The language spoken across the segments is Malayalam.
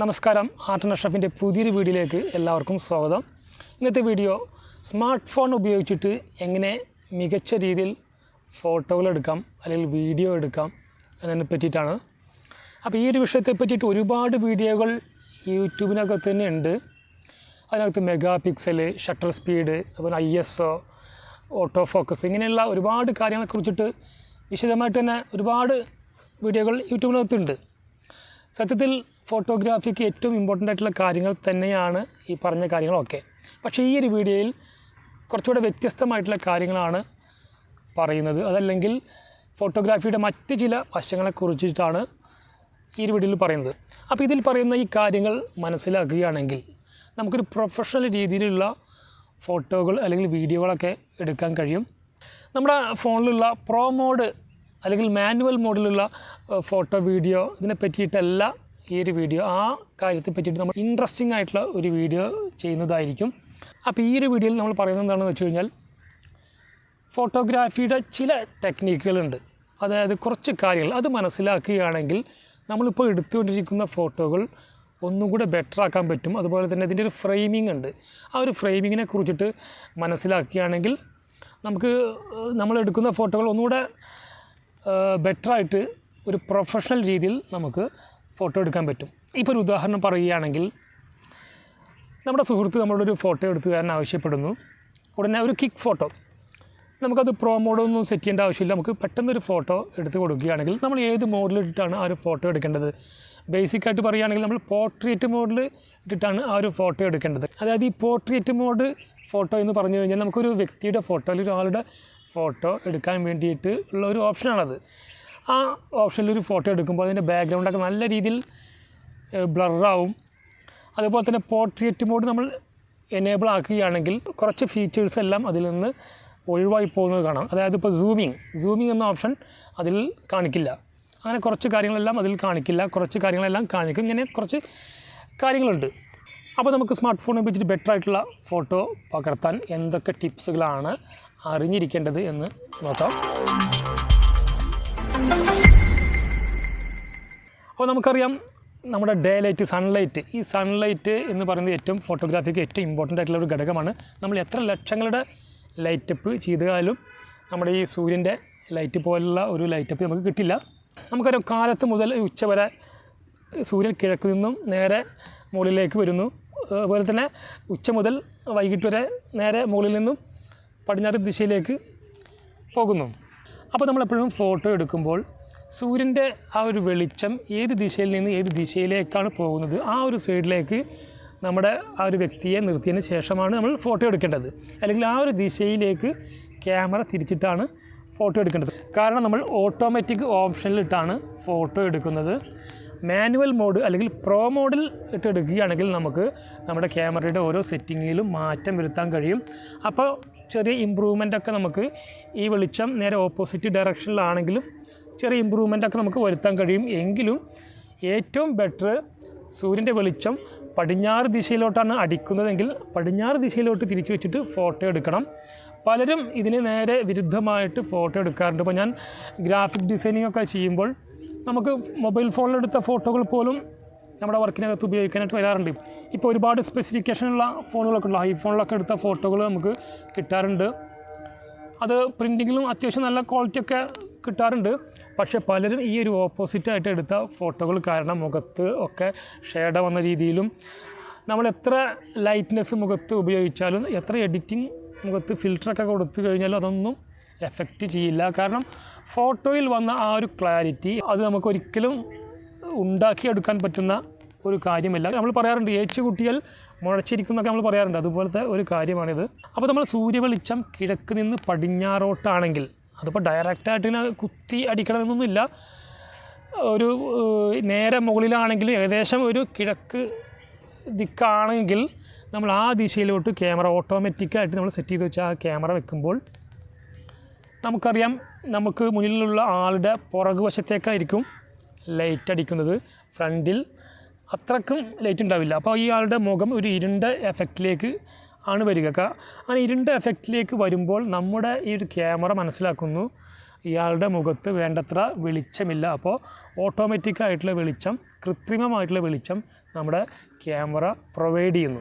നമസ്കാരം. ആർട്ട് നഷഫിന്റെ പുതിയൊരു വീഡിയോയിലേക്ക് എല്ലാവർക്കും സ്വാഗതം. ഇന്നത്തെ വീഡിയോ സ്മാർട്ട് ഫോൺ ഉപയോഗിച്ചിട്ട് എങ്ങനെ മികച്ച രീതിയിൽ ഫോട്ടോകൾ എടുക്കാം അല്ലെങ്കിൽ വീഡിയോ എടുക്കാം എന്നതിനെ പറ്റിയിട്ടാണ്. അപ്പോൾ ഈ ഒരു വിഷയത്തെ പറ്റിയിട്ട് ഒരുപാട് വീഡിയോകൾ യൂട്യൂബിനകത്ത് തന്നെ ഉണ്ട്. അതിനകത്ത് മെഗാ പിക്സൽ ഷട്ടർ സ്പീഡ് അതുപോലെ I S O auto focus ഇങ്ങനെയുള്ള ഒരുപാട് കാര്യങ്ങളെക്കുറിച്ചിട്ട് വിശദമായിട്ട് തന്നെ ഒരുപാട് വീഡിയോകൾ യൂട്യൂബിനകത്തുണ്ട് സത്യത്തിൽ ഫോട്ടോഗ്രാഫിക്ക് ഏറ്റവും ഇമ്പോർട്ടന്റ് ആയിട്ടുള്ള കാര്യങ്ങൾ തന്നെയാണ് ഈ പറഞ്ഞ കാര്യങ്ങളൊക്കെ. പക്ഷേ ഈ ഒരു വീഡിയോയിൽ കുറച്ചുകൂടെ വ്യത്യസ്തമായിട്ടുള്ള കാര്യങ്ങളാണ് പറയുന്നത്. അതല്ലെങ്കിൽ ഫോട്ടോഗ്രാഫിയുടെ മറ്റ് ചില വശങ്ങളെ കുറിച്ചിട്ടാണ് ഈ ഒരു വീഡിയോയിൽ പറയുന്നത്. അപ്പോൾ ഇതിൽ പറയുന്ന ഈ കാര്യങ്ങൾ മനസ്സിലാക്കുകയാണെങ്കിൽ നമുക്കൊരു പ്രൊഫഷണൽ രീതിയിലുള്ള ഫോട്ടോകൾ അല്ലെങ്കിൽ വീഡിയോകളൊക്കെ എടുക്കാൻ കഴിയും. നമ്മുടെ ഫോണിലുള്ള പ്രോ മോഡ് അല്ലെങ്കിൽ മാനുവൽ മോഡിലുള്ള ഫോട്ടോ വീഡിയോ ഇതിനെ പറ്റിയിട്ടല്ല ഈ ഒരു വീഡിയോ ആ കാര്യത്തെ പറ്റിയിട്ട് നമ്മൾ ഇൻട്രസ്റ്റിംഗ് ആയിട്ടുള്ള ഒരു വീഡിയോ ചെയ്യുന്നതായിരിക്കും. അപ്പോൾ ഈ ഒരു വീഡിയോയിൽ നമ്മൾ പറയുന്നത് എന്താണെന്ന് വെച്ച് കഴിഞ്ഞാൽ ഫോട്ടോഗ്രാഫിയുടെ ചില ടെക്നിക്കുകളുണ്ട് അതായത് കുറച്ച് കാര്യങ്ങൾ അത് മനസ്സിലാക്കുകയാണെങ്കിൽ നമ്മളിപ്പോൾ എടുത്തുകൊണ്ടിരിക്കുന്ന ഫോട്ടോകൾ ഒന്നും കൂടെ ബെറ്റർ ആക്കാൻ പറ്റും. അതുപോലെ തന്നെ ഇതിന്റെ ഒരു ഫ്രെയിമിംഗ് ഉണ്ട്. ആ ഒരു ഫ്രെയിമിങ്ങിനെ കുറിച്ചിട്ട് മനസ്സിലാക്കുകയാണെങ്കിൽ നമുക്ക് നമ്മൾ എടുക്കുന്ന ഫോട്ടോകൾ ഒന്നുകൂടെ ബെറ്ററായിട്ട് ഒരു പ്രൊഫഷണൽ രീതിയിൽ നമുക്ക് ഫോട്ടോ എടുക്കാൻ പറ്റും. ഇപ്പോൾ ഒരു ഉദാഹരണം പറയുകയാണെങ്കിൽ നമ്മുടെ സുഹൃത്ത് നമ്മളോട് ഒരു ഫോട്ടോ എടുത്തു തരാൻ ആവശ്യപ്പെടുന്നു. ഉടനെ ഒരു കിക്ക് ഫോട്ടോ നമുക്കത് പ്രോ മോഡൊന്നും സെറ്റ് ചെയ്യേണ്ട ആവശ്യമില്ല. നമുക്ക് പെട്ടെന്നൊരു ഫോട്ടോ എടുത്ത് കൊടുക്കുകയാണെങ്കിൽ നമ്മൾ ഏത് മോഡിലിട്ടിട്ടാണ് ആ ഒരു ഫോട്ടോ എടുക്കേണ്ടത്? ബേസിക്കായിട്ട് പറയുകയാണെങ്കിൽ നമ്മൾ പോർട്രേറ്റ് മോഡിൽ ഇട്ടിട്ടാണ് ആ ഒരു ഫോട്ടോ എടുക്കേണ്ടത്. അതായത് ഈ പോർട്രേറ്റ് മോഡ് ഫോട്ടോ എന്ന് പറഞ്ഞു കഴിഞ്ഞാൽ നമുക്കൊരു വ്യക്തിയുടെ ഫോട്ടോ അല്ലെങ്കിൽ ഒരാളുടെ ഫോട്ടോ എടുക്കാൻ വേണ്ടിയിട്ട് ഉള്ള ഒരു ഓപ്ഷനാണത് ആ ഓപ്ഷനിൽ ഒരു ഫോട്ടോ എടുക്കുമ്പോൾ അതിന്റെ ബാക്ക്ഗ്രൗണ്ടൊക്കെ നല്ല രീതിയിൽ ബ്ലറാവും അതുപോലെ തന്നെ പോർട്രേറ്റ് മോഡ് നമ്മൾ എനേബിൾ ആക്കുകയാണെങ്കിൽ കുറച്ച് ഫീച്ചേഴ്സ് എല്ലാം അതിൽ നിന്ന് ഒഴിവായി പോകുന്നത് കാണാം. അതായത് ഇപ്പോൾ സൂമിങ് സൂമിങ് എന്ന ഓപ്ഷൻ അതിൽ കാണിക്കില്ല. അങ്ങനെ കുറച്ച് കാര്യങ്ങളെല്ലാം അതിൽ കാണിക്കില്ല. കുറച്ച് കാര്യങ്ങളെല്ലാം കാണിക്കും. ഇങ്ങനെ കുറച്ച് കാര്യങ്ങളുണ്ട്. അപ്പോൾ നമുക്ക് സ്മാർട്ട് ഫോൺ ഉപയോഗിച്ചിട്ട് ബെറ്റർ ആയിട്ടുള്ള ഫോട്ടോ പകർത്താൻ എന്തൊക്കെ ടിപ്സുകളാണ് അറിഞ്ഞിരിക്കേണ്ടത് എന്ന് നോക്കാം. അപ്പോൾ നമുക്കറിയാം നമ്മുടെ ഡേ ലൈറ്റ് സൺലൈറ്റ്. ഈ സൺലൈറ്റ് എന്ന് പറയുന്നത് ഏറ്റവും ഫോട്ടോഗ്രാഫിക്ക് ഏറ്റവും ഇമ്പോർട്ടന്റ് ആയിട്ടുള്ള ഒരു ഘടകമാണ്. നമ്മൾ എത്ര ലക്ഷങ്ങളുടെ ലൈറ്റപ്പ് ചെയ്താലും നമ്മുടെ ഈ സൂര്യന്റെ ലൈറ്റ് പോലുള്ള ഒരു ലൈറ്റപ്പ് നമുക്ക് കിട്ടില്ല. നമുക്കറിയാം കാലത്ത് മുതൽ ഉച്ച വരെ സൂര്യൻ കിഴക്ക് നിന്നും നേരെ മുകളിലേക്ക് വരുന്നു. അതുപോലെ തന്നെ ഉച്ച മുതൽ വൈകിട്ട് വരെ നേരെ മുകളിൽ നിന്നും പടിഞ്ഞാറ് ദിശയിലേക്ക് പോകുന്നു. അപ്പോൾ നമ്മളെപ്പോഴും ഫോട്ടോ എടുക്കുമ്പോൾ സൂര്യന്റെ ആ ഒരു വെളിച്ചം ഏത് ദിശയിൽ നിന്ന് ഏത് ദിശയിലേക്കാണ് പോകുന്നത് ആ ഒരു സൈഡിലേക്ക് നമ്മുടെ ആ ഒരു വ്യക്തിയെ നിർത്തിയതിന് ശേഷമാണ് നമ്മൾ ഫോട്ടോ എടുക്കേണ്ടത്. അല്ലെങ്കിൽ ആ ഒരു ദിശയിലേക്ക് ക്യാമറ തിരിച്ചിട്ടാണ് ഫോട്ടോ എടുക്കേണ്ടത്. കാരണം നമ്മൾ ഓട്ടോമാറ്റിക് ഓപ്ഷനിലിട്ടാണ് ഫോട്ടോ എടുക്കുന്നത്. മാനുവൽ മോഡ് അല്ലെങ്കിൽ പ്രോ മോഡിൽ ഇട്ട് എടുക്കുകയാണെങ്കിൽ നമുക്ക് നമ്മുടെ ക്യാമറയുടെ ഓരോ സെറ്റിങ്ങിലും മാറ്റം വരുത്താൻ കഴിയും. അപ്പോൾ ചെറിയ ഇമ്പ്രൂവ്മെന്റ് ഒക്കെ നമുക്ക് ഈ വെളിച്ചം നേരെ ഓപ്പോസിറ്റ് ഡയറക്ഷനിലാണെങ്കിലും ചെറിയ ഇമ്പ്രൂവ്മെന്റ് ഒക്കെ നമുക്ക് വരുത്താൻ കഴിയും. എങ്കിലും ഏറ്റവും ബെറ്റർ സൂര്യന്റെ വെളിച്ചം പടിഞ്ഞാറ് ദിശയിലോട്ടാണ് അടിക്കുന്നതെങ്കിൽ പടിഞ്ഞാറ് ദിശയിലോട്ട് തിരിച്ചു വെച്ചിട്ട് ഫോട്ടോ എടുക്കണം. പലരും ഇതിന് നേരെ വിരുദ്ധമായിട്ട് ഫോട്ടോ എടുക്കാറുണ്ട്. ഇപ്പോൾ ഞാൻ ഗ്രാഫിക് ഡിസൈനിങ് ഒക്കെ ചെയ്യുമ്പോൾ നമുക്ക് മൊബൈൽ ഫോണിലെടുത്ത ഫോട്ടോകൾ പോലും നമ്മുടെ വർക്കിനകത്ത് ഉപയോഗിക്കാനായിട്ട് വരാറുണ്ട്. ഇപ്പോൾ ഒരുപാട് സ്പെസിഫിക്കേഷനുള്ള ഫോണുകളൊക്കെ ഉണ്ട് ഐഫോണിലൊക്കെ എടുത്ത ഫോട്ടോകൾ നമുക്ക് കിട്ടാറുണ്ട്. അത് പ്രിന്റിങ്ങിലും അത്യാവശ്യം നല്ല ക്വാളിറ്റിയൊക്കെ കിട്ടാറുണ്ട്. പക്ഷേ പലരും ഈ ഒരു ഓപ്പോസിറ്റായിട്ട് എടുത്ത ഫോട്ടോകൾ കാരണം മുഖത്ത് ഒക്കെ ഷേഡ വന്ന രീതിയിലും നമ്മൾ എത്ര ലൈറ്റ്നെസ് മുഖത്ത് ഉപയോഗിച്ചാലും എത്ര എഡിറ്റിംഗ് മുഖത്ത് ഫിൽറ്ററൊക്കെ കൊടുത്തു കഴിഞ്ഞാലും അതൊന്നും എഫക്റ്റ് ചെയ്യില്ല. കാരണം ഫോട്ടോയിൽ വന്ന ആ ഒരു ക്ലാരിറ്റി അത് നമുക്ക് ഒരിക്കലും ഉണ്ടാക്കിയെടുക്കാൻ പറ്റുന്ന ഒരു കാര്യമല്ല. നമ്മൾ പറയാറുണ്ട് ഏച്ചു കുട്ടികൾ മുഴച്ചിരിക്കുന്നൊക്കെ നമ്മൾ പറയാറുണ്ട്. അതുപോലത്തെ ഒരു കാര്യമാണിത്. അപ്പോൾ നമ്മൾ സൂര്യവെളിച്ചം കിഴക്ക് നിന്ന് പടിഞ്ഞാറോട്ടാണെങ്കിൽ അതിപ്പോൾ ഡയറക്റ്റായിട്ട് ഇങ്ങനെ കുത്തി അടിക്കണമെന്നൊന്നുമില്ല ഒരു നേരെ മുകളിലാണെങ്കിൽ ഏകദേശം ഒരു കിഴക്ക് ദിക്കാണെങ്കിൽ നമ്മൾ ആ ദിശയിലോട്ട് ക്യാമറ ഓട്ടോമാറ്റിക്കായിട്ട് നമ്മൾ സെറ്റ് ചെയ്ത് വെച്ച ആ ക്യാമറ വെക്കുമ്പോൾ നമുക്കറിയാം നമുക്ക് മുന്നിലുള്ള ആളുടെ പുറകു വശത്തേക്കായിരിക്കും ലൈറ്റ് അടിക്കുന്നത് ഫ്രണ്ടിൽ അത്രക്കും ലൈറ്റ് ഉണ്ടാവില്ല. അപ്പോൾ ഇയാളുടെ മുഖം ഒരു ഇരുണ്ട എഫക്റ്റിലേക്ക് ആണ് വരിക. അങ്ങനെ ഇരുണ്ട എഫക്റ്റിലേക്ക് വരുമ്പോൾ നമ്മുടെ ഈ ഒരു ക്യാമറ മനസ്സിലാക്കുന്നു ഇയാളുടെ മുഖത്ത് വേണ്ടത്ര വെളിച്ചമില്ല. അപ്പോൾ ഓട്ടോമാറ്റിക് ആയിട്ടുള്ള വെളിച്ചം കൃത്രിമമായിട്ടുള്ള വെളിച്ചം നമ്മുടെ ക്യാമറ പ്രൊവൈഡ് ചെയ്യുന്നു.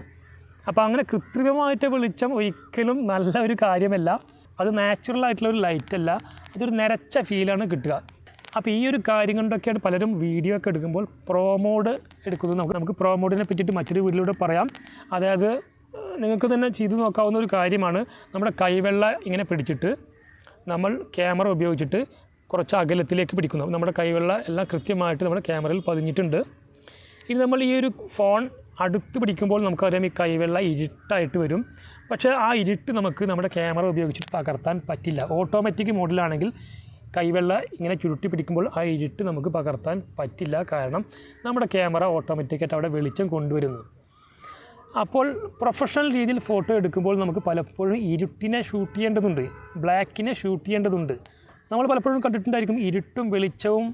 അപ്പോൾ അങ്ങനെ കൃത്രിമമായിട്ട് വെളിച്ചം ഒരിക്കലും നല്ല ഒരു കാര്യമല്ല. അത് നാച്ചുറൽ ആയിട്ടുള്ള ഒരു ലൈറ്റ് അല്ല. അതൊരു നിരച്ച ഫീലാണ് കിട്ടുക. അപ്പോൾ ഈ ഒരു കാര്യം കൊണ്ടൊക്കെയാണ് പലരും വീഡിയോ ഒക്കെ എടുക്കുമ്പോൾ പ്രോമോഡ് എടുക്കുന്നത്. നമുക്ക് നമുക്ക് പ്രോമോഡിനെ പറ്റിയിട്ട് മറ്റൊരു വീഡിയോയിലൂടെ പറയാം. അതായത് നിങ്ങൾക്ക് തന്നെ ചെയ്തു നോക്കാവുന്ന ഒരു കാര്യമാണ് നമ്മുടെ കൈവെള്ള ഇങ്ങനെ പിടിച്ചിട്ട് നമ്മൾ ക്യാമറ ഉപയോഗിച്ചിട്ട് കുറച്ച് അകലത്തിലേക്ക് പിടിക്കുന്നു. നമ്മുടെ കൈവെള്ള എല്ലാം കൃത്യമായിട്ട് നമ്മുടെ ക്യാമറയിൽ പതിഞ്ഞിട്ടുണ്ട്. ഇനി നമ്മൾ ഈ ഒരു ഫോൺ അടുത്ത് പിടിക്കുമ്പോൾ നമുക്കറിയാം ഈ കൈവെള്ള ഇരുട്ടായിട്ട് വരും. പക്ഷേ ആ ഇരുട്ട് നമുക്ക് നമ്മുടെ ക്യാമറ ഉപയോഗിച്ചിട്ട് പകർത്താൻ പറ്റില്ല. ഓട്ടോമാറ്റിക് മോഡിലാണെങ്കിൽ കൈവെള്ള ഇങ്ങനെ ചുരുട്ടി പിടിക്കുമ്പോൾ ആ ഇരുട്ട് നമുക്ക് പകർത്താൻ പറ്റില്ല കാരണം നമ്മുടെ ക്യാമറ ഓട്ടോമാറ്റിക്കായിട്ട് അവിടെ വെളിച്ചം കൊണ്ടുവരുന്നു. അപ്പോൾ പ്രൊഫഷണൽ രീതിയിൽ ഫോട്ടോ എടുക്കുമ്പോൾ നമുക്ക് പലപ്പോഴും ഇരുട്ടിനെ ഷൂട്ട് ചെയ്യേണ്ടതുണ്ട് ബ്ലാക്കിനെ ഷൂട്ട് ചെയ്യേണ്ടതുണ്ട്. നമ്മൾ പലപ്പോഴും കണ്ടിട്ടുണ്ടായിരിക്കും ഇരുട്ടും വെളിച്ചവും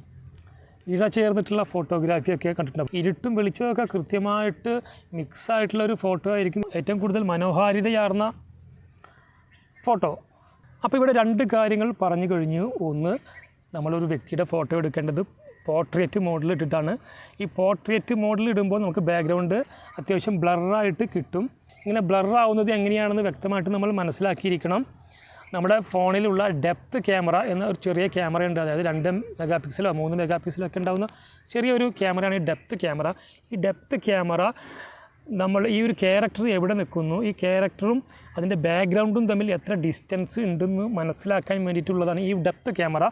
ഇഴ ചേർന്നിട്ടുള്ള ഫോട്ടോഗ്രാഫിയൊക്കെ കണ്ടിട്ടുണ്ട്. ഇരുട്ടും വെളിച്ചമൊക്കെ കൃത്യമായിട്ട് മിക്സ് ആയിട്ടുള്ള ഒരു ഫോട്ടോ ആയിരിക്കും ഏറ്റവും കൂടുതൽ മനോഹാരിതയാർന്ന ഫോട്ടോ അപ്പോൾ ഇവിടെ രണ്ട് കാര്യങ്ങൾ പറഞ്ഞു കഴിഞ്ഞു. ഒന്ന് നമ്മളൊരു വ്യക്തിയുടെ ഫോട്ടോ എടുക്കേണ്ടത് പോർട്രേറ്റ് മോഡൽ ഇട്ടിട്ടാണ്. ഈ പോർട്രേറ്റ് മോഡൽ ഇടുമ്പോൾ നമുക്ക് ബാക്ക്ഗ്രൗണ്ട് അത്യാവശ്യം ബ്ലറായിട്ട് കിട്ടും. ഇങ്ങനെ ബ്ലറാവുന്നത് എങ്ങനെയാണെന്ന് വ്യക്തമായിട്ട് നമ്മൾ മനസ്സിലാക്കിയിരിക്കണം. നമ്മുടെ ഫോണിലുള്ള ഡെപ്ത് ക്യാമറ എന്ന ഒരു ചെറിയ ക്യാമറ ഉണ്ട്. അതായത് രണ്ട് മെഗാ പിക്സലോ മൂന്ന് മെഗാ പിക്സലോ ഒക്കെ ഉണ്ടാകുന്ന ചെറിയൊരു ക്യാമറയാണ് ഈ ഡെപ്ത് ക്യാമറ ഈ ഡെപ്ത് ക്യാമറ നമ്മൾ ഈ ഒരു ക്യാരക്ടർ എവിടെ നിൽക്കുന്നു? ഈ ക്യാരക്ടറും അതിന്റെ ബാക്ക്ഗ്രൗണ്ടും തമ്മിൽ എത്ര ഡിസ്റ്റൻസ് ഉണ്ടെന്ന് മനസ്സിലാക്കാൻ വേണ്ടിയിട്ടുള്ളതാണ് ഈ ഡെപ്ത് ക്യാമറ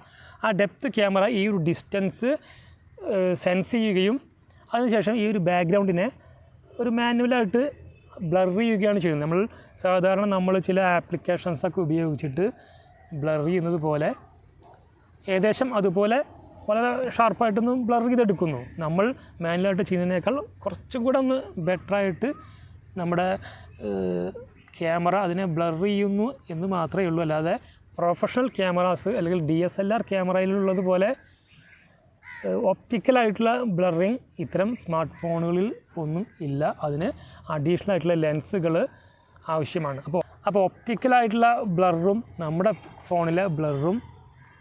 ആ ഡെപ്ത് ക്യാമറ ഈ ഒരു ഡിസ്റ്റൻസ് സെൻസ് ചെയ്യുകയും അതിനുശേഷം ഈ ഒരു ബാക്ക്ഗ്രൗണ്ടിനെ ഒരു മാനുവലായിട്ട് ബ്ലർ ചെയ്യുകയാണ് ചെയ്യുന്നത്. നമ്മൾ സാധാരണ നമ്മൾ ചില ആപ്ലിക്കേഷൻസൊക്കെ ഉപയോഗിച്ചിട്ട് ബ്ലർ ചെയ്യുന്നത് പോലെ ഏകദേശം അതുപോലെ വളരെ ഷാർപ്പായിട്ടൊന്ന് ബ്ലർ ചെയ്തെടുക്കുന്നു. നമ്മൾ മാനുവലായിട്ട് ചെയ്യുന്നതിനേക്കാൾ കുറച്ചും കൂടെ ഒന്ന് ബെറ്ററായിട്ട് നമ്മുടെ ക്യാമറ അതിനെ ബ്ലർ ചെയ്യുന്നു എന്ന് മാത്രമേ ഉള്ളൂ. അല്ലാതെ പ്രൊഫഷണൽ ക്യാമറാസ് അല്ലെങ്കിൽ ഡി എസ് എൽ ആർ ക്യാമറയിലുള്ളതുപോലെ ഒപ്റ്റിക്കലായിട്ടുള്ള ബ്ലറിങ് ഇത്തരം സ്മാർട്ട് ഫോണുകളിൽ ഒന്നും ഇല്ല. അതിന് അഡീഷണൽ ആയിട്ടുള്ള ലെൻസുകൾ ആവശ്യമാണ്. അപ്പോൾ അപ്പോൾ ഒപ്റ്റിക്കലായിട്ടുള്ള ബ്ലറും നമ്മുടെ ഫോണിലെ ബ്ലറും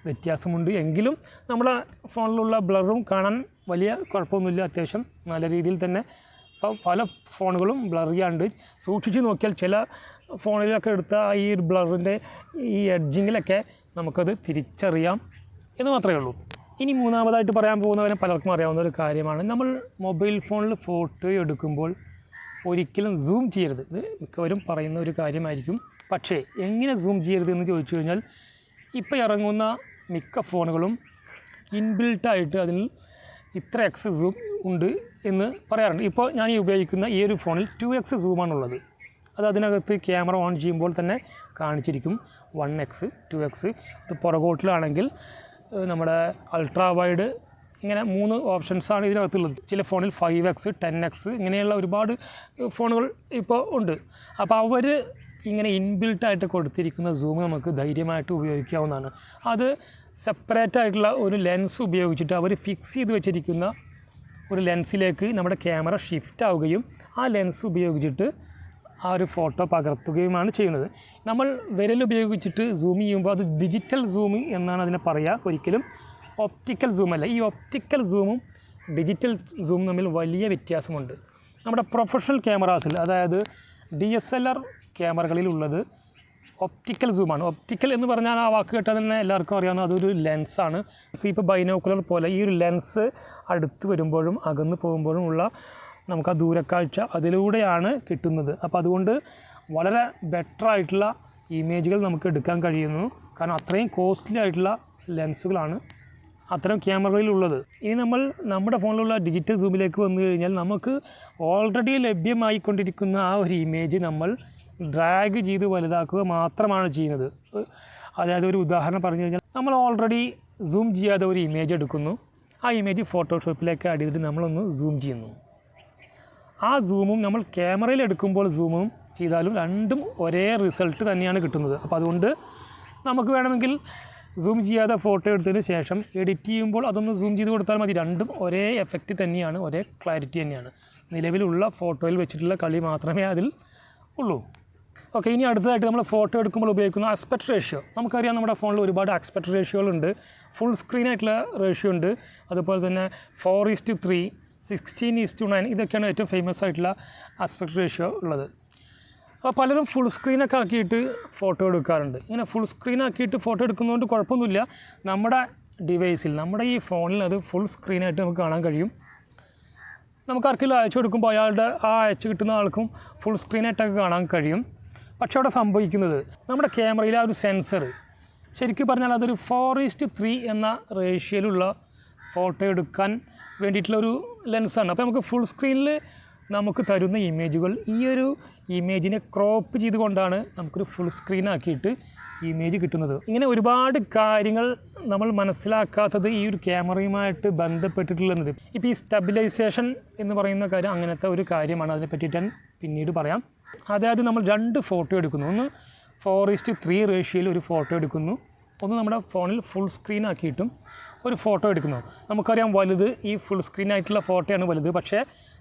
വ്യത്യാസമുണ്ട്. എങ്കിലും നമ്മുടെ ഫോണിലുള്ള ബ്ലറും കാണാൻ വലിയ കുഴപ്പമൊന്നുമില്ല. അത്യാവശ്യം നല്ല രീതിയിൽ തന്നെ ഇപ്പോൾ പല ഫോണുകളും ബ്ലറിയാണ്ട്. സൂക്ഷിച്ച് നോക്കിയാൽ ചില ഫോണിലൊക്കെ എടുത്ത ഈ ബ്ലറിന്റെ ഈ എഡ്ജിങ്ങിലൊക്കെ നമുക്കത് തിരിച്ചറിയാം എന്ന് മാത്രമേ ഉള്ളൂ. ഇനി മൂന്നാമതായിട്ട് പറയാൻ പോകുന്നവരെ പലർക്കും അറിയാവുന്ന ഒരു കാര്യമാണ്. നമ്മൾ മൊബൈൽ ഫോണിൽ ഫോട്ടോ എടുക്കുമ്പോൾ ഒരിക്കലും സൂം ചെയ്യരുത്. ഇത് മിക്കവരും പറയുന്ന ഒരു കാര്യമായിരിക്കും. പക്ഷേ എങ്ങനെ സൂം ചെയ്യരുത് എന്ന് ചോദിച്ചു കഴിഞ്ഞാൽ ഇപ്പോൾ ഇറങ്ങുന്ന മിക്ക ഫോണുകളും ഇൻബിൽട്ടായിട്ട് അതിൽ ഇത്ര എക്സ് സൂം ഉണ്ട് എന്ന് പറയാറുണ്ട്. ഇപ്പോൾ ഞാൻ ഈ ഉപയോഗിക്കുന്ന ഈ ഒരു ഫോണിൽ ടു എക്സ് സൂമാണുള്ളത് അത് അതിനകത്ത് ക്യാമറ ഓൺ ചെയ്യുമ്പോൾ തന്നെ കാണിച്ചിരിക്കും വൺ എക്സ് ടു എക്സ് ഇത് പുറകോട്ടിലാണെങ്കിൽ നമ്മുടെ അൾട്രാ വൈഡ് ഇങ്ങനെ മൂന്ന് ഓപ്ഷൻസാണ് ഇതിനകത്തുള്ളത്. ചില ഫോണിൽ ഫൈവ് എക്സ് ടെൻ എക്സ് ഇങ്ങനെയുള്ള ഒരുപാട് ഫോണുകൾ ഇപ്പോൾ ഉണ്ട്. അപ്പോൾ അവർ ഇങ്ങനെ ഇൻബിൽട്ടായിട്ട് കൊടുത്തിരിക്കുന്ന സൂം നമുക്ക് ധൈര്യമായിട്ട് ഉപയോഗിക്കാവുന്നതാണ്. അത് സെപ്പറേറ്റ് ആയിട്ടുള്ള ഒരു ലെൻസ് ഉപയോഗിച്ചിട്ട് അവർ ഫിക്സ് ചെയ്ത് വെച്ചിരിക്കുന്ന ഒരു ലെൻസിലേക്ക് നമ്മുടെ ക്യാമറ ഷിഫ്റ്റ് ആവുകയും ആ ലെൻസ് ഉപയോഗിച്ചിട്ട് ആ ഒരു ഫോട്ടോ പകർത്തുകയുമാണ് ചെയ്യുന്നത്. നമ്മൾ വിരൽ ഉപയോഗിച്ചിട്ട് സൂം ചെയ്യുമ്പോൾ അത് ഡിജിറ്റൽ സൂം എന്നാണ് അതിനെ പറയുക ഒരിക്കലും ഒപ്റ്റിക്കൽ സൂം അല്ല. ഈ ഒപ്റ്റിക്കൽ സൂമും ഡിജിറ്റൽ സൂം തമ്മിൽ വലിയ വ്യത്യാസമുണ്ട്. നമ്മുടെ പ്രൊഫഷണൽ ക്യാമറാസിൽ അതായത് ഡി എസ് എൽ ആർ ക്യാമറകളിലുള്ളത് ഒപ്റ്റിക്കൽ സൂമാണ്. ഒപ്റ്റിക്കൽ എന്ന് പറഞ്ഞാൽ ആ വാക്ക് കേട്ടാൽ തന്നെ എല്ലാവർക്കും അറിയാവുന്ന അതൊരു ലെൻസാണ്. ഇപ്പോൾ ബൈനോക്കുലർ പോലെ ഈ ഒരു ലെൻസ് അടുത്ത് വരുമ്പോഴും അകന്ന് പോകുമ്പോഴും ഉള്ള നമുക്ക് ആ ദൂരക്കാഴ്ച അതിലൂടെയാണ് കിട്ടുന്നത്. അപ്പോൾ അതുകൊണ്ട് വളരെ ബെറ്റർ ആയിട്ടുള്ള ഇമേജുകൾ നമുക്ക് എടുക്കാൻ കഴിയുന്നു. കാരണം അത്രയും കോസ്റ്റ്ലി ആയിട്ടുള്ള ലെൻസുകളാണ് അത്തരം ക്യാമറകളിലുള്ളത്. ഇനി നമ്മൾ നമ്മുടെ ഫോണിലുള്ള ഡിജിറ്റൽ സൂമിലേക്ക് വന്നു കഴിഞ്ഞാൽ നമുക്ക് ഓൾറെഡി ലഭ്യമായിക്കൊണ്ടിരിക്കുന്ന ആ ഒരു ഇമേജ് നമ്മൾ ഡ്രാഗ് ചെയ്ത് വലുതാക്കുക മാത്രമാണ് ചെയ്യുന്നത്. അതായത് ഒരു ഉദാഹരണം പറഞ്ഞു കഴിഞ്ഞാൽ നമ്മൾ ഓൾറെഡി സൂം ചെയ്യാതെ ഒരു ഇമേജ് എടുക്കുന്നു. ആ ഇമേജ് ഫോട്ടോഷോപ്പിലേക്ക് ആഡ് ചെയ്തിട്ട് നമ്മളൊന്ന് സൂം ചെയ്യുന്നു. ആ സൂമും നമ്മൾ ക്യാമറയിൽ എടുക്കുമ്പോൾ സൂമും ചെയ്താലും രണ്ടും ഒരേ റിസൾട്ട് തന്നെയാണ് കിട്ടുന്നത്. അപ്പോൾ അതുകൊണ്ട് നമുക്ക് വേണമെങ്കിൽ സൂം ചെയ്യാതെ ഫോട്ടോ എടുത്തതിന് ശേഷം എഡിറ്റ് ചെയ്യുമ്പോൾ അതൊന്ന് സൂം ചെയ്ത് കൊടുത്താൽ മതി. രണ്ടും ഒരേ എഫക്റ്റ് തന്നെയാണ് ഒരേ ക്ലാരിറ്റി തന്നെയാണ്. നിലവിലുള്ള ഫോട്ടോയിൽ വെച്ചിട്ടുള്ള കളി മാത്രമേ അതിൽ ഉള്ളൂ. ഓക്കെ ഇനി അടുത്തതായിട്ട് നമ്മൾ ഫോട്ടോ എടുക്കുമ്പോൾ ഉപയോഗിക്കുന്ന ആസ്പെക്ട് റേഷ്യോ നമുക്കറിയാം നമ്മുടെ ഫോണിൽ ഒരുപാട് ആസ്പെക്ട് റേഷ്യോകളുണ്ട് ഫുൾ സ്ക്രീൻ ആയിട്ടുള്ള റേഷ്യോ ഉണ്ട്. അതുപോലെ തന്നെ four is to three sixteen is to nine ഇതൊക്കെയാണ് ഏറ്റവും ഫേമസ് ആയിട്ടുള്ള ആസ്പെക്ട് റേഷ്യോ ഉള്ളത്. അപ്പോൾ പലരും ഫുൾ സ്ക്രീനൊക്കെ ആക്കിയിട്ട് ഫോട്ടോ എടുക്കാറുണ്ട്. ഇങ്ങനെ ഫുൾ സ്ക്രീൻ ആക്കിയിട്ട് ഫോട്ടോ എടുക്കുന്നതുകൊണ്ട് കുഴപ്പമൊന്നുമില്ല. നമ്മുടെ ഡിവൈസിൽ നമ്മുടെ ഈ ഫോണിൽ അത് ഫുൾ സ്ക്രീനായിട്ട് നമുക്ക് കാണാൻ കഴിയും. നമുക്ക് ആർക്കെങ്കിലും അയച്ചു കൊടുക്കുമ്പോൾ അയാളുടെ ആ അയച്ചു കിട്ടുന്ന ആൾക്കും ഫുൾ സ്ക്രീനായിട്ടൊക്കെ കാണാൻ കഴിയും. പക്ഷേ അവിടെ സംഭവിക്കുന്നത് നമ്മുടെ ക്യാമറയിലെ ആ ഒരു സെൻസർ ശരിക്കും പറഞ്ഞാൽ അതൊരു ഫോർ ഈസ്റ്റ് ത്രീ എന്ന റേഷ്യയിലുള്ള ഫോട്ടോ എടുക്കാൻ വേണ്ടിയിട്ടുള്ളൊരു ലെൻസാണ് അപ്പോൾ നമുക്ക് ഫുൾ സ്ക്രീനിൽ നമുക്ക് തരുന്ന ഇമേജുകൾ ഈ ഒരു ഇമേജിനെ ക്രോപ്പ് ചെയ്തുകൊണ്ടാണ് നമുക്കൊരു ഫുൾ സ്ക്രീനാക്കിയിട്ട് ഇമേജ് കിട്ടുന്നത്. ഇങ്ങനെ ഒരുപാട് കാര്യങ്ങൾ നമ്മൾ മനസ്സിലാക്കാത്തത് ഈ ഒരു ക്യാമറയുമായിട്ട് ബന്ധപ്പെട്ടിട്ടുള്ളത് ഇപ്പോൾ ഈ സ്റ്റെബിലൈസേഷൻ എന്ന് പറയുന്ന കാര്യം അങ്ങനത്തെ ഒരു കാര്യമാണ്. അതിനെ പറ്റിയിട്ട് ഞാൻ പിന്നീട് പറയാം. അതായത് നമ്മൾ രണ്ട് ഫോട്ടോ എടുക്കുന്നു. ഒന്ന് ഫോർ ഇസ്റ്റ് ത്രീ റേഷ്യോയിൽ ഒരു ഫോട്ടോ എടുക്കുന്നു. ഒന്ന് നമ്മുടെ ഫോണിൽ ഫുൾ സ്ക്രീൻ ആക്കിയിട്ടും ഒരു ഫോട്ടോ എടുക്കുന്നു. നമുക്കറിയാം വലുത് ഈ ഫുൾ സ്ക്രീൻ ആയിട്ടുള്ള ഫോട്ടോയാണ് വലുത്. പക്ഷേ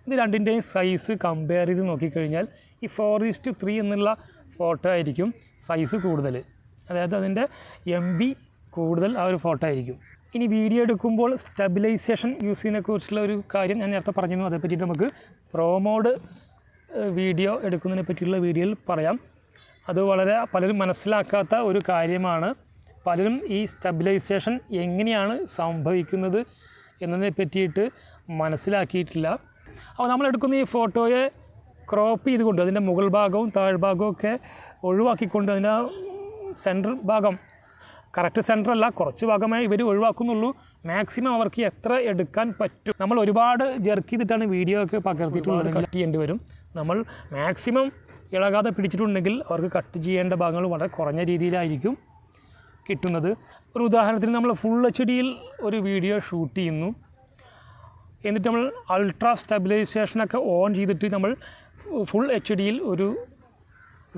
ഇത് രണ്ടിന്റെയും സൈസ് കമ്പയർ ചെയ്ത് നോക്കിക്കഴിഞ്ഞാൽ ഈ ഫോർ ഈസ്റ്റ് ത്രീ എന്നുള്ള ഫോട്ടോ ആയിരിക്കും സൈസ് കൂടുതൽ. അതായത് അതിന്റെ എം ബി കൂടുതൽ ആ ഒരു ഫോട്ടോ ആയിരിക്കും. ഇനി വീഡിയോ എടുക്കുമ്പോൾ സ്റ്റെബിലൈസേഷൻ യൂസ് ചെയ്യുന്നതിനെ കുറിച്ചുള്ള ഒരു കാര്യം ഞാൻ നേരത്തെ പറഞ്ഞിരുന്നു. അതേപ്പറ്റി നമുക്ക് പ്രോമോഡ് വീഡിയോ എടുക്കുന്നതിനെ പറ്റിയുള്ള വീഡിയോയിൽ പറയാം. അത് വളരെ പലരും മനസ്സിലാക്കാത്ത ഒരു കാര്യമാണ്. പലരും ഈ സ്റ്റെബിലൈസേഷൻ എങ്ങനെയാണ് സംഭവിക്കുന്നത് എന്നതിനെ പറ്റിയിട്ട് മനസ്സിലാക്കിയിട്ടില്ല. അപ്പോൾ നമ്മൾ എടുക്കുന്ന ഈ ഫോട്ടോയെ ക്രോപ്പ് ചെയ്തുകൊണ്ട് അതിന്റെ മുകൾ ഭാഗവും താഴ്ഭാഗവും ഒക്കെ ഒഴിവാക്കിക്കൊണ്ട് അതിന്റെ സെന്റർ ഭാഗം കറക്റ്റ് സെന്റർ അല്ല കുറച്ച് ഭാഗമായി ഇവർ ഒഴിവാക്കുന്നുള്ളൂ. മാക്സിമം അവർക്ക് എത്ര എടുക്കാൻ പറ്റും. നമ്മൾ ഒരുപാട് ജെർക്ക് ചെയ്തിട്ടാണ് വീഡിയോ ഒക്കെ പകർത്തിയിട്ടുള്ളത്. കട്ട് ചെയ്യേണ്ടി വരും. നമ്മൾ മാക്സിമം ഇളകാതെ പിടിച്ചിട്ടുണ്ടെങ്കിൽ അവർക്ക് കട്ട് ചെയ്യേണ്ട ഭാഗങ്ങൾ വളരെ കുറഞ്ഞ രീതിയിലായിരിക്കും കിട്ടുന്നത്. ഒരു ഉദാഹരണത്തിന് നമ്മൾ ഫുൾ എച്ച് ഡിയിൽ ഒരു വീഡിയോ ഷൂട്ട് ചെയ്യുന്നു. എന്നിട്ട് നമ്മൾ അൾട്രാ സ്റ്റെബിലൈസേഷനൊക്കെ ഓൺ ചെയ്തിട്ട് നമ്മൾ ഫുൾ എച്ച് ഡിയിൽ ഒരു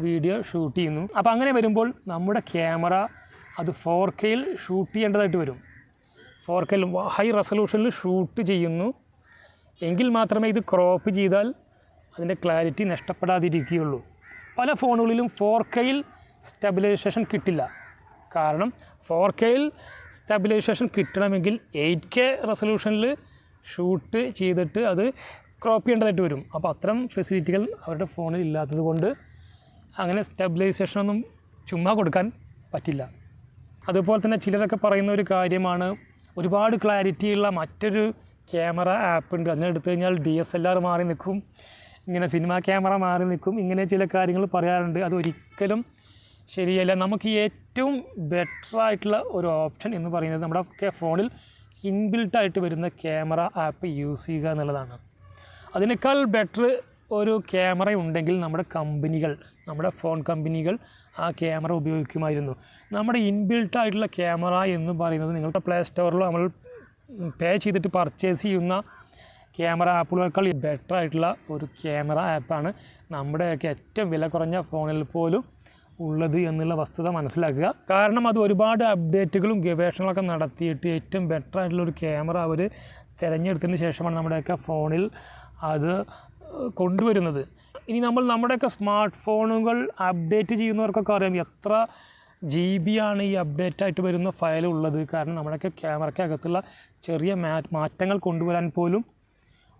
വീഡിയോ ഷൂട്ട് ചെയ്യുന്നു. അപ്പോൾ അങ്ങനെ വരുമ്പോൾ നമ്മുടെ ക്യാമറ അത് ഫോർ കെയിൽ ഷൂട്ട് ചെയ്യേണ്ടതായിട്ട് വരും. ഫോർ കെയിൽ ഹൈ റെസൊല്യൂഷനിൽ ഷൂട്ട് ചെയ്യുന്നു. എങ്കിൽ മാത്രമേ ഇത് ക്രോപ്പ് ചെയ്താൽ അതിന്റെ ക്ലാരിറ്റി നഷ്ടപ്പെടാതിരിക്കുകയുള്ളൂ. പല ഫോണുകളിലും ഫോർ കെയിൽ സ്റ്റെബിലൈസേഷൻ കിട്ടില്ല. കാരണം ഫോർ കെയിൽ സ്റ്റെബിലൈസേഷൻ കിട്ടണമെങ്കിൽ എയ്റ്റ് കെ റെസൊല്യൂഷനിൽ ഷൂട്ട് ചെയ്തിട്ട് അത് ക്രോപ്പ് ചെയ്യേണ്ടതായിട്ട് വരും. അപ്പോൾ അത്തരം ഫെസിലിറ്റികൾ അവരുടെ ഫോണിൽ ഇല്ലാത്തത് കൊണ്ട് അങ്ങനെ സ്റ്റെബിലൈസേഷനൊന്നും ചുമ്മാ കൊടുക്കാൻ പറ്റില്ല. അതുപോലെ തന്നെ ചിലരൊക്കെ പറയുന്ന ഒരു കാര്യമാണ് ഒരുപാട് ക്ലാരിറ്റിയുള്ള മറ്റൊരു ക്യാമറ ആപ്പ് ഉണ്ട്. അതിനെടുത്തു കഴിഞ്ഞാൽ ഡി എസ് എൽ ആർ മാറി നിൽക്കും ഇങ്ങനെ സിനിമ ക്യാമറ മാറി നിൽക്കും ഇങ്ങനെ ചില കാര്യങ്ങൾ പറയാറുണ്ട്. അതൊരിക്കലും ശരിയല്ല. നമുക്ക് ഏറ്റവും ബെറ്റർ ആയിട്ടുള്ള ഒരു ഓപ്ഷൻ എന്ന് പറയുന്നത് നമ്മുടെ ഫോണിൽ ഇൻബിൽട്ടായിട്ട് വരുന്ന ക്യാമറ ആപ്പ് യൂസ് ചെയ്യുക എന്നുള്ളതാണ്. അതിനേക്കാൾ ബെറ്റർ ഒരു ക്യാമറ ഉണ്ടെങ്കിൽ നമ്മുടെ കമ്പനികൾ നമ്മുടെ ഫോൺ കമ്പനികൾ ആ ക്യാമറ ഉപയോഗിക്കുമായിരുന്നു. നമ്മുടെ ഇൻബിൽട്ട് ആയിട്ടുള്ള ക്യാമറ എന്ന് പറയുന്നത് നിങ്ങളുടെ പ്ലേ സ്റ്റോറിൽ നമ്മൾ പേ ചെയ്തിട്ട് പർച്ചേസ് ചെയ്യുന്ന ക്യാമറ ആപ്പുകളേക്കാൾ ബെറ്റർ ആയിട്ടുള്ള ഒരു ക്യാമറ ആപ്പാണ് നമ്മുടെയൊക്കെ ഏറ്റവും വില കുറഞ്ഞ ഫോണിൽ പോലും ഉള്ളത് എന്നുള്ള വസ്തുത മനസ്സിലാക്കുക. കാരണം അത് ഒരുപാട് അപ്ഡേറ്റുകളും ഗവേഷണങ്ങളൊക്കെ നടത്തിയിട്ട് ഏറ്റവും ബെറ്റർ ആയിട്ടുള്ള ഒരു ക്യാമറ അവർ തിരഞ്ഞെടുത്തതിന് ശേഷമാണ് നമ്മുടെയൊക്കെ ഫോണിൽ അത് കൊണ്ടുവരുന്നത്. ഇനി നമ്മൾ നമ്മുടെയൊക്കെ സ്മാർട്ട് ഫോണുകൾ അപ്ഡേറ്റ് ചെയ്യുന്നവർക്കൊക്കെ അറിയാം എത്ര ജി ബി ആണ് ഈ അപ്ഡേറ്റ് ആയിട്ട് വരുന്ന ഫയൽ ഉള്ളത്. കാരണം നമ്മുടെയൊക്കെ ക്യാമറയ്ക്കകത്തുള്ള ചെറിയ മാറ്റങ്ങൾ കൊണ്ടുവരാൻ പോലും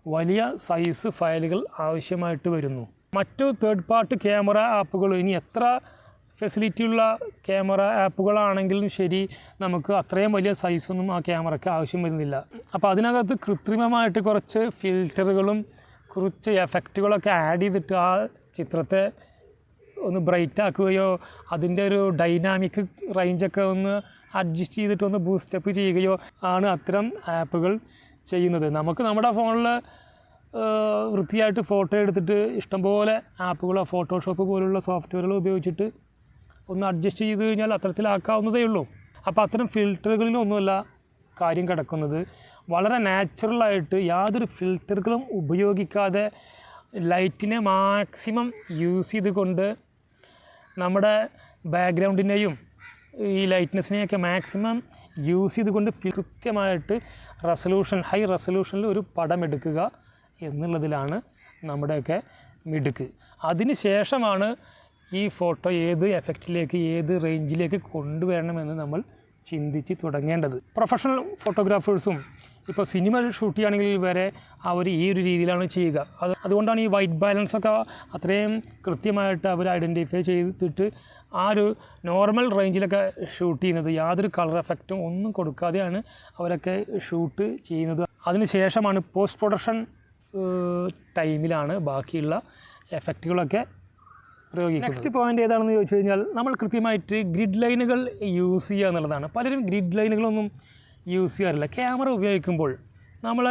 വലിയ സൈസ് ഫയലുകൾ ആവശ്യമായിട്ട് വരുന്നു. മറ്റു തേർഡ് പാർട്ടി ക്യാമറ ആപ്പുകൾ ഇനി എത്ര ഫെസിലിറ്റിയുള്ള ക്യാമറ ആപ്പുകളാണെങ്കിലും ശരി നമുക്ക് അത്രയും വലിയ സൈസൊന്നും ആ ക്യാമറയ്ക്ക് ആവശ്യം വരുന്നില്ല. അപ്പോൾ അതിനകത്ത് കൃത്രിമമായിട്ട് കുറച്ച് ഫിൽറ്ററുകളും കുറച്ച് എഫക്റ്റുകളൊക്കെ ആഡ് ചെയ്തിട്ട് ആ ചിത്രത്തെ ഒന്ന് ബ്രൈറ്റ് ആക്കുകയോ അതിന്റെ ഒരു ഡൈനാമിക് റേഞ്ചൊക്കെ ഒന്ന് അഡ്ജസ്റ്റ് ചെയ്തിട്ട് ഒന്ന് ബൂസ്റ്റപ്പ് ചെയ്യുകയോ ആണ് അത്തരം ആപ്പുകൾ ചെയ്യുന്നത്. നമുക്ക് നമ്മുടെ ഫോണിൽ വൃത്തിയായിട്ട് ഫോട്ടോ എടുത്തിട്ട് ഇഷ്ടംപോലെ ആപ്പുകളോ ഫോട്ടോഷോപ്പ് പോലുള്ള സോഫ്റ്റ്വെയറുകൾ ഉപയോഗിച്ചിട്ട് ഒന്ന് അഡ്ജസ്റ്റ് ചെയ്ത് കഴിഞ്ഞാൽ അത്തരത്തിലാക്കാവുന്നതേ ഉള്ളൂ. അപ്പോൾ അത്തരം ഫിൽറ്ററുകളിലൊന്നുമല്ല കാര്യം കിടക്കുന്നത്. വളരെ നാച്ചുറലായിട്ട് യാതൊരു ഫിൽറ്ററുകളും ഉപയോഗിക്കാതെ ലൈറ്റിനെ മാക്സിമം യൂസ് ചെയ്തുകൊണ്ട് നമ്മുടെ ബാക്ക്ഗ്രൗണ്ടിനെയും ഈ ലൈറ്റ്നെസ്സിനെയൊക്കെ മാക്സിമം യൂസ് ചെയ്തുകൊണ്ട് കൃത്യമായിട്ട് റെസൊല്യൂഷൻ ഹൈ റെസൊല്യൂഷനിൽ ഒരു പടം എടുക്കുക എന്നുള്ളതിലാണ് നമ്മുടെയൊക്കെ മിടുക്ക്. അതിന് ശേഷമാണ് ഈ ഫോട്ടോ ഏത് എഫക്റ്റിലേക്ക് ഏത് റേഞ്ചിലേക്ക് കൊണ്ടുവരണമെന്ന് നമ്മൾ ചിന്തിച്ച് തുടങ്ങേണ്ടത്. പ്രൊഫഷണൽ ഫോട്ടോഗ്രാഫേഴ്സും ഇപ്പോൾ സിനിമ ഷൂട്ട് ചെയ്യുകയാണെങ്കിൽ വരെ അവർ ഈ ഒരു രീതിയിലാണ് ചെയ്യുക. അത് അതുകൊണ്ടാണ് ഈ വൈറ്റ് ബാലൻസ് ഒക്കെ അത്രയും കൃത്യമായിട്ട് അവർ ഐഡന്റിഫൈ ചെയ്തിട്ട് ആ ഒരു നോർമൽ റേഞ്ചിലൊക്കെ ഷൂട്ട് ചെയ്യുന്നത്. യാതൊരു കളർ എഫക്റ്റും ഒന്നും കൊടുക്കാതെയാണ് അവരൊക്കെ ഷൂട്ട് ചെയ്യുന്നത്. അതിനുശേഷമാണ് പോസ്റ്റ് പ്രൊഡക്ഷൻ ടൈമിലാണ് ബാക്കിയുള്ള എഫക്റ്റുകളൊക്കെ നെക്സ്റ്റ് പോയിന്റ് ഏതാണെന്ന് ചോദിച്ചു കഴിഞ്ഞാൽ നമ്മൾ കൃത്യമായിട്ട് ഗ്രിഡ് ലൈനുകൾ യൂസ് ചെയ്യുക എന്നുള്ളതാണ്. പലരും ഗ്രിഡ് ലൈനുകളൊന്നും യൂസ് ചെയ്യാറില്ല. ക്യാമറ ഉപയോഗിക്കുമ്പോൾ നമ്മൾ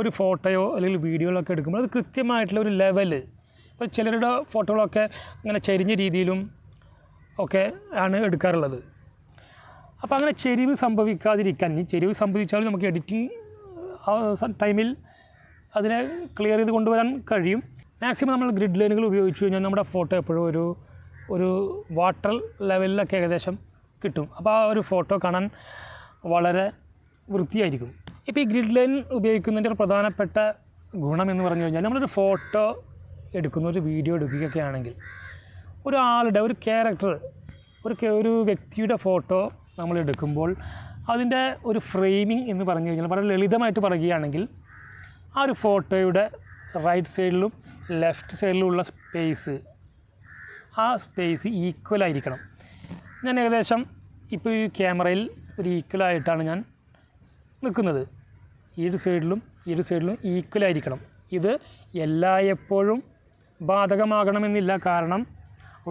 ഒരു ഫോട്ടോയോ അല്ലെങ്കിൽ വീഡിയോകളൊക്കെ എടുക്കുമ്പോൾ അത് കൃത്യമായിട്ടുള്ള ഒരു ലെവൽ ഇപ്പോൾ ചിലരുടെ ഫോട്ടോകളൊക്കെ അങ്ങനെ ചരിഞ്ഞ രീതിയിലും ഒക്കെ ആണ് എടുക്കാറുള്ളത്. അപ്പോൾ അങ്ങനെ ചെരിവ് സംഭവിക്കാതിരിക്കാൻ ഈ ചെരിവ് സംഭവിച്ചാലും നമുക്ക് എഡിറ്റിംഗ് ടൈമിൽ അതിനെ ക്ലിയർ ചെയ്ത് കൊണ്ടുവരാൻ കഴിയും. മാക്സിമം നമ്മൾ ഗ്രിഡ് ലൈനുകൾ ഉപയോഗിച്ച് കഴിഞ്ഞാൽ നമ്മുടെ ഫോട്ടോ എപ്പോഴും ഒരു ഒരു വാട്ടർ ലെവലിലൊക്കെ ഏകദേശം കിട്ടും. അപ്പോൾ ആ ഒരു ഫോട്ടോ കാണാൻ വളരെ വൃത്തിയായിരിക്കും. ഇപ്പോൾ ഈ ഗ്രിഡ് ലൈൻ ഉപയോഗിക്കുന്നതിന്റെ ഒരു പ്രധാനപ്പെട്ട ഗുണം എന്ന് പറഞ്ഞു കഴിഞ്ഞാൽ നമ്മളൊരു ഫോട്ടോ എടുക്കുന്ന ഒരു വീഡിയോ എടുക്കുകയൊക്കെ ആണെങ്കിൽ ഒരാളുടെ ഒരു ക്യാരക്ടർ ഒരു ഒരു വ്യക്തിയുടെ ഫോട്ടോ നമ്മൾ എടുക്കുമ്പോൾ അതിന്റെ ഒരു ഫ്രെയിമിംഗ് എന്ന് പറഞ്ഞു കഴിഞ്ഞാൽ വളരെ ലളിതമായിട്ട് പറയുകയാണെങ്കിൽ ആ ഒരു ഫോട്ടോയുടെ റൈറ്റ് സൈഡിലും ലെഫ്റ്റ് സൈഡിലുള്ള സ്പേസ് ആ സ്പേസ് ഈക്വൽ ആയിരിക്കണം. ഞാൻ ഏകദേശം ഇപ്പോൾ ഈ ക്യാമറയിൽ ഒരു ഈക്വൽ ആയിട്ടാണ് ഞാൻ നിൽക്കുന്നത്. ഈ ഒരു സൈഡിലും ഈ ഒരു സൈഡിലും ഈക്വൽ ആയിരിക്കണം. ഇത് എല്ലായ്പ്പോഴും ബാധകമാകണമെന്നില്ല. കാരണം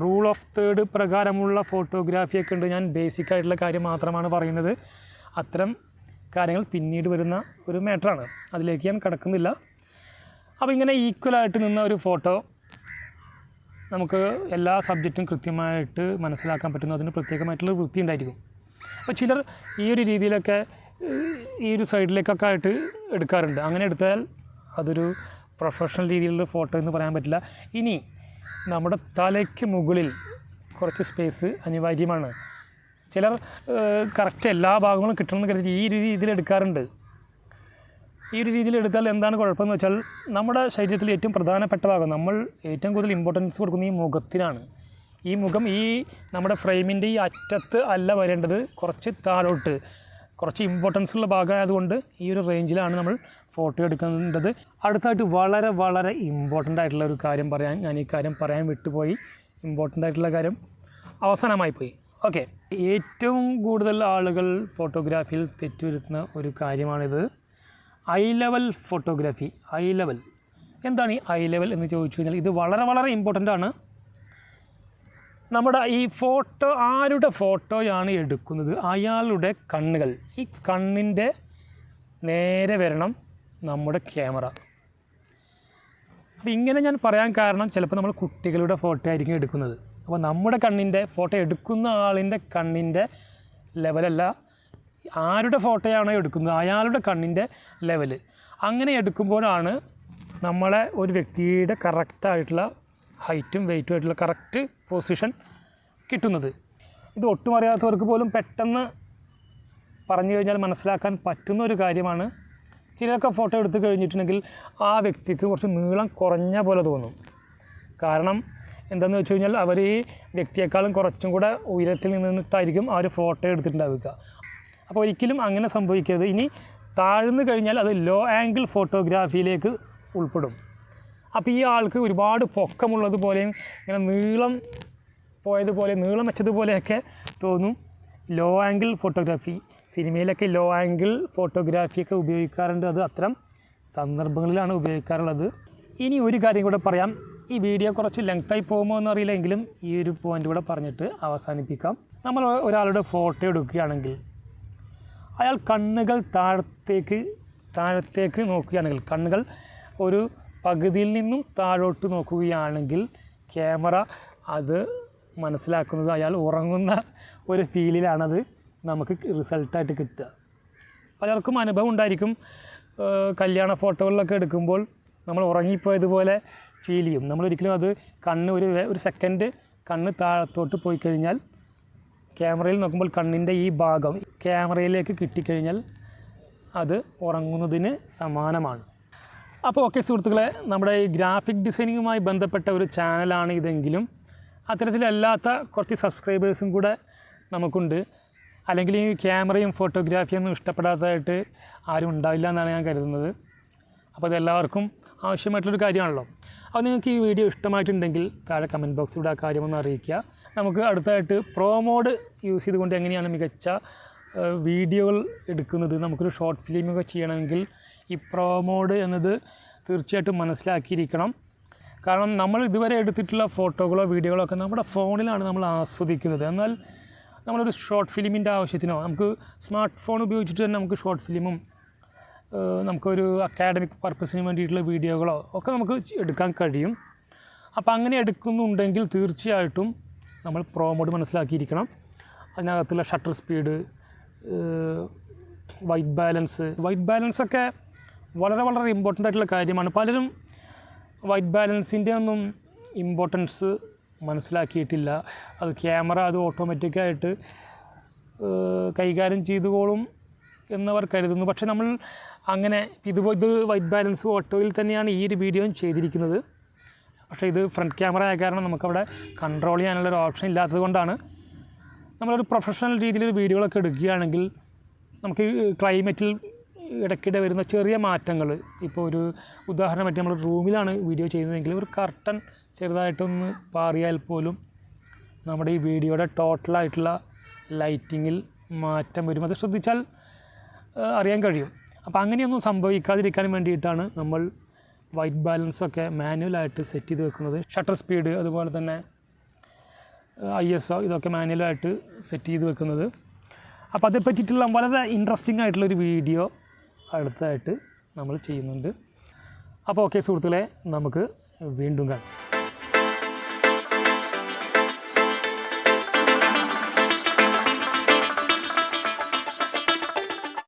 റൂൾ ഓഫ് തേർഡ് പ്രകാരമുള്ള ഫോട്ടോഗ്രാഫിയൊക്കെ ഉണ്ട്. ഞാൻ ബേസിക് ആയിട്ടുള്ള കാര്യം മാത്രമാണ് പറയുന്നത്. അത്തരം കാര്യങ്ങൾ പിന്നീട് വരുന്ന ഒരു മാറ്ററാണ് അതിലേക്ക് ഞാൻ കിടക്കുന്നില്ല. അപ്പോൾ ഇങ്ങനെ ഈക്വലായിട്ട് നിന്ന ഒരു ഫോട്ടോ നമുക്ക് എല്ലാ സബ്ജക്റ്റും കൃത്യമായിട്ട് മനസ്സിലാക്കാൻ പറ്റുന്നു. അതിന് പ്രത്യേകമായിട്ടുള്ള വൃത്തി ഉണ്ടായിരിക്കും. അപ്പോൾ ചിലർ ഈ ഒരു രീതിയിലൊക്കെ ഈ ഒരു സൈഡിലേക്കൊക്കെ ആയിട്ട് എടുക്കാറുണ്ട്. അങ്ങനെ എടുത്താൽ അതൊരു പ്രൊഫഷണൽ രീതിയിലുള്ള ഫോട്ടോ എന്ന് പറയാൻ പറ്റില്ല. ഇനി നമ്മുടെ തലയ്ക്ക് മുകളിൽ കുറച്ച് സ്പേസ് അനിവാര്യമാണ്. ചിലർ കറക്റ്റ് എല്ലാ ഭാഗങ്ങളും കിട്ടണമെന്ന് കരുതി ഈ രീതിയിൽ എടുക്കാറുണ്ട്. ഈ ഒരു രീതിയിൽ എടുത്താൽ എന്താണ് കുഴപ്പമെന്ന് വെച്ചാൽ നമ്മുടെ ശരീരത്തിൽ ഏറ്റവും പ്രധാനപ്പെട്ട ഭാഗം നമ്മൾ ഏറ്റവും കൂടുതൽ ഇമ്പോർട്ടൻസ് കൊടുക്കുന്ന ഈ മുഖത്തിനാണ്. ഈ മുഖം ഈ നമ്മുടെ ഫ്രെയിമിന്റെ ഈ അറ്റത്ത് അല്ല വരേണ്ടത് കുറച്ച് താഴോട്ട്. കുറച്ച് ഇമ്പോർട്ടൻസ് ഉള്ള ഭാഗമായതുകൊണ്ട് ഈ ഒരു റേഞ്ചിലാണ് നമ്മൾ ഫോട്ടോ എടുക്കേണ്ടത്. അടുത്തായിട്ട് വളരെ വളരെ ഇമ്പോർട്ടന്റ് ആയിട്ടുള്ള ഒരു കാര്യം പറയാൻ ഞാൻ ഈ കാര്യം പറയാൻ വിട്ടുപോയി. ഇമ്പോർട്ടന്റ് ആയിട്ടുള്ള കാര്യം അവസാനമായി പോയി ഓക്കെ ഏറ്റവും കൂടുതൽ ആളുകൾ ഫോട്ടോഗ്രാഫിയിൽ തെറ്റുവരുത്തുന്ന ഒരു കാര്യമാണിത്. Eye level photography. Eye level. എന്താണ് ഈ ഐ ലെവൽ എന്ന് ചോദിച്ചു കഴിഞ്ഞാൽ ഇത് വളരെ വളരെ ഇമ്പോർട്ടന്റ് ആണ്. നമ്മുടെ ഈ ഫോട്ടോ ആരുടെ ഫോട്ടോയാണ് എടുക്കുന്നത്? അയാളുടെ കണ്ണുകൾ. ഈ കണ്ണിന്റെ നേരെ വരണം നമ്മുടെ ക്യാമറ. അപ്പോൾ ഇങ്ങനെ ഞാൻ പറയാൻ കാരണം ചിലപ്പോൾ നമ്മൾ കുട്ടികളുടെ ഫോട്ടോ ആയിരിക്കും എടുക്കുന്നത്. അപ്പോൾ നമ്മുടെ കണ്ണിന്റെ ഫോട്ടോ എടുക്കുന്ന ആളിന്റെ കണ്ണിന്റെ ലെവലല്ല ആരുടെ ഫോട്ടോയാണോ എടുക്കുന്നത്? അയാളുടെ കണ്ണിന്റെ ലെവൽ അങ്ങനെ എടുക്കുമ്പോഴാണ് നമ്മളെ ഒരു വ്യക്തിയുടെ കറക്റ്റായിട്ടുള്ള ഹൈറ്റും വെയിറ്റും ആയിട്ടുള്ള കറക്റ്റ് പൊസിഷൻ കിട്ടുന്നത്. ഇത് ഒട്ടും അറിയാത്തവർക്ക് പോലും പെട്ടെന്ന് പറഞ്ഞു കഴിഞ്ഞാൽ മനസ്സിലാക്കാൻ പറ്റുന്ന ഒരു കാര്യമാണ്. ചിലരൊക്കെ ഫോട്ടോ എടുത്തു കഴിഞ്ഞിട്ടുണ്ടെങ്കിൽ ആ വ്യക്തിക്ക് കുറച്ച് നീളം കുറഞ്ഞ പോലെ തോന്നും. കാരണം എന്താണെന്ന് വെച്ച് കഴിഞ്ഞാൽ അവർ ഈ വ്യക്തിയെക്കാളും കുറച്ചും കൂടെ ഉയരത്തിൽ നിന്നിട്ടായിരിക്കും ആ ഒരു ഫോട്ടോ എടുത്തിട്ടുണ്ടാവുക. അപ്പോൾ ഒരിക്കലും അങ്ങനെ സംഭവിക്കരുത്. ഇനി താഴ്ന്നു കഴിഞ്ഞാൽ അത് ലോ ആംഗിൾ ഫോട്ടോഗ്രാഫിയിലേക്ക് ഉൾപ്പെടും. അപ്പോൾ ഈ ആൾക്ക് ഒരുപാട് പൊക്കമുള്ളതുപോലെയും ഇങ്ങനെ നീളം പോയതുപോലെ നീളം വെച്ചതുപോലെയൊക്കെ തോന്നും ലോ ആംഗിൾ ഫോട്ടോഗ്രാഫി സിനിമയിലൊക്കെ ലോ ആംഗിൾ ഫോട്ടോഗ്രാഫിയൊക്കെ ഉപയോഗിക്കാറുണ്ട്. അത് അത്തരം സന്ദർഭങ്ങളിലാണ് ഉപയോഗിക്കാറുള്ളത്. ഇനി ഒരു കാര്യം കൂടെ പറയാം. ഈ വീഡിയോ കുറച്ച് ലെങ്തായി പോകുമോ എന്ന് അറിയില്ലെങ്കിലും ഈ ഒരു പോയിന്റ് കൂടെ പറഞ്ഞിട്ട് അവസാനിപ്പിക്കാം. നമ്മൾ ഒരാളുടെ ഫോട്ടോ എടുക്കുകയാണെങ്കിൽ അയാൾ കണ്ണുകൾ താഴത്തേക്ക് താഴത്തേക്ക് നോക്കുകയാണെങ്കിൽ കണ്ണുകൾ ഒരു പകുതിയിൽ നിന്നും താഴോട്ട് നോക്കുകയാണെങ്കിൽ ക്യാമറ അത് മനസ്സിലാക്കുന്നത് അയാൾ ഉറങ്ങുന്ന ഒരു ഫീലിലാണത് നമുക്ക് റിസൾട്ടായിട്ട് കിട്ടുക. പലർക്കും അനുഭവം ഉണ്ടായിരിക്കും. കല്യാണ ഫോട്ടോകളിലൊക്കെ എടുക്കുമ്പോൾ നമ്മൾ ഉറങ്ങിപ്പോയതുപോലെ ഫീൽ ചെയ്യും. നമ്മളൊരിക്കലും അത് കണ്ണ് ഒരു ഒരു സെക്കൻഡ് കണ്ണ് താഴത്തോട്ട് പോയി കഴിഞ്ഞാൽ ക്യാമറയിൽ നോക്കുമ്പോൾ കണ്ണിന്റെ ഈ ഭാഗം ക്യാമറയിലേക്ക് കിട്ടിക്കഴിഞ്ഞാൽ അത് ഉറങ്ങുന്നതിന് സമാനമാണ്. അപ്പോൾ ഓക്കെ സുഹൃത്തുക്കളെ നമ്മുടെ ഈ ഗ്രാഫിക് ഡിസൈനിങ്ങുമായി ബന്ധപ്പെട്ട ഒരു ചാനലാണ് ഇതെങ്കിലും. അത്തരത്തിലല്ലാത്ത കുറച്ച് സബ്സ്ക്രൈബേഴ്സും കൂടെ നമുക്കുണ്ട്. അല്ലെങ്കിൽ ഈ ക്യാമറയും ഫോട്ടോഗ്രാഫിയൊന്നും ഇഷ്ടപ്പെടാത്തതായിട്ട് ആരും ഉണ്ടാവില്ല എന്നാണ് ഞാൻ കരുതുന്നത്. അപ്പോൾ അതെല്ലാവർക്കും ആവശ്യമായിട്ടുള്ളൊരു കാര്യമാണല്ലോ. അപ്പോൾ നിങ്ങൾക്ക് ഈ വീഡിയോ ഇഷ്ടമായിട്ടുണ്ടെങ്കിൽ താഴെ കമന്റ് ബോക്സിലൂടെ ആ കാര്യമൊന്ന് അറിയിക്കുക. നമുക്ക് അടുത്തായിട്ട് പ്രോമോഡ് യൂസ് ചെയ്തുകൊണ്ട് എങ്ങനെയാണ് മികച്ച വീഡിയോകൾ എടുക്കുന്നത് നമുക്കൊരു ഷോർട്ട് ഫിലിമൊക്കെ ചെയ്യണമെങ്കിൽ ഈ പ്രോ മോഡ് എന്നത് തീർച്ചയായിട്ടും മനസ്സിലാക്കിയിരിക്കണം. കാരണം നമ്മൾ ഇതുവരെ എടുത്തിട്ടുള്ള ഫോട്ടോകളോ വീഡിയോകളോ ഒക്കെ നമ്മുടെ ഫോണിലാണ് നമ്മൾ ആസ്വദിക്കുന്നത്. എന്നാൽ നമ്മളൊരു ഷോർട്ട് ഫിലിമിന്റെ ആവശ്യത്തിനോ നമുക്ക് സ്മാർട്ട് ഫോൺ ഉപയോഗിച്ചിട്ട് തന്നെ നമുക്ക് ഷോർട്ട് ഫിലിമും നമുക്കൊരു അക്കാഡമിക് പർപ്പസിന് വേണ്ടിയിട്ടുള്ള വീഡിയോകളോ ഒക്കെ നമുക്ക് എടുക്കാൻ കഴിയും. അപ്പോൾ അങ്ങനെ എടുക്കുന്നുണ്ടെങ്കിൽ തീർച്ചയായിട്ടും നമ്മൾ പ്രോ മോഡ് മനസ്സിലാക്കിയിരിക്കണം. അതിനകത്തുള്ള shutter speed white balance white balance ഒക്കെ വളരെ വളരെ ഇമ്പോർട്ടന്റ് ആയിട്ടുള്ള കാര്യമാണ്. പലരും വൈറ്റ് ബാലൻസിന്റെ ഒന്നും ഇമ്പോർട്ടൻസ് മനസ്സിലാക്കിയിട്ടില്ല. അത് ക്യാമറ അത് ഓട്ടോമാറ്റിക്കായിട്ട് കൈകാര്യം ചെയ്തുകൊള്ളും എന്നവർ കരുതുന്നു. പക്ഷേ നമ്മൾ അങ്ങനെ ഇത് ഇത് വൈറ്റ് ബാലൻസ് ഓട്ടോയിൽ തന്നെയാണ് ഈ ഒരു വീഡിയോയും ചെയ്തിരിക്കുന്നത്. പക്ഷേ ഇത് ഫ്രണ്ട് ക്യാമറ ആയ കാരണം നമുക്കവിടെ കൺട്രോൾ ചെയ്യാനുള്ളൊരു ഓപ്ഷൻ ഇല്ലാത്തത് കൊണ്ടാണ് നമ്മളൊരു പ്രൊഫഷണൽ രീതിയിൽ വീഡിയോകളൊക്കെ എടുക്കുകയാണെങ്കിൽ നമുക്ക് ക്ലൈമറ്റിൽ ഇടയ്ക്കിടെ വരുന്ന ചെറിയ മാറ്റങ്ങൾ ഇപ്പോൾ ഒരു ഉദാഹരണമായിട്ട് നമ്മൾ റൂമിലാണ് വീഡിയോ ചെയ്യുന്നതെങ്കിൽ ഒരു കർട്ടൻ ചെറുതായിട്ടൊന്ന് പാറിയാൽ പോലും നമ്മുടെ ഈ വീഡിയോയുടെ ടോട്ടലായിട്ടുള്ള ലൈറ്റിങ്ങിൽ മാറ്റം വരും. അത് ശ്രദ്ധിച്ചാൽ അറിയാൻ കഴിയും. അപ്പോൾ അങ്ങനെയൊന്നും സംഭവിക്കാതിരിക്കാൻ വേണ്ടിയിട്ടാണ് നമ്മൾ വൈറ്റ് ബാലൻസൊക്കെ മാനുവലായിട്ട് സെറ്റ് ചെയ്ത് വെക്കുന്നത്. ഷട്ടർ സ്പീഡ് അതുപോലെ തന്നെ ഐ എസ് ഒ ഇതൊക്കെ മാനുവലായിട്ട് സെറ്റ് ചെയ്ത് വെക്കുന്നത്. അപ്പോൾ അതേ പറ്റിയിട്ടുള്ള വളരെ ഇൻട്രസ്റ്റിംഗ് ആയിട്ടുള്ളൊരു വീഡിയോ അടുത്തായിട്ട് നമ്മൾ ചെയ്യുന്നുണ്ട്. അപ്പോൾ ഓക്കെ സുഹൃത്തുക്കളെ നമുക്ക് വീണ്ടും കാണാം.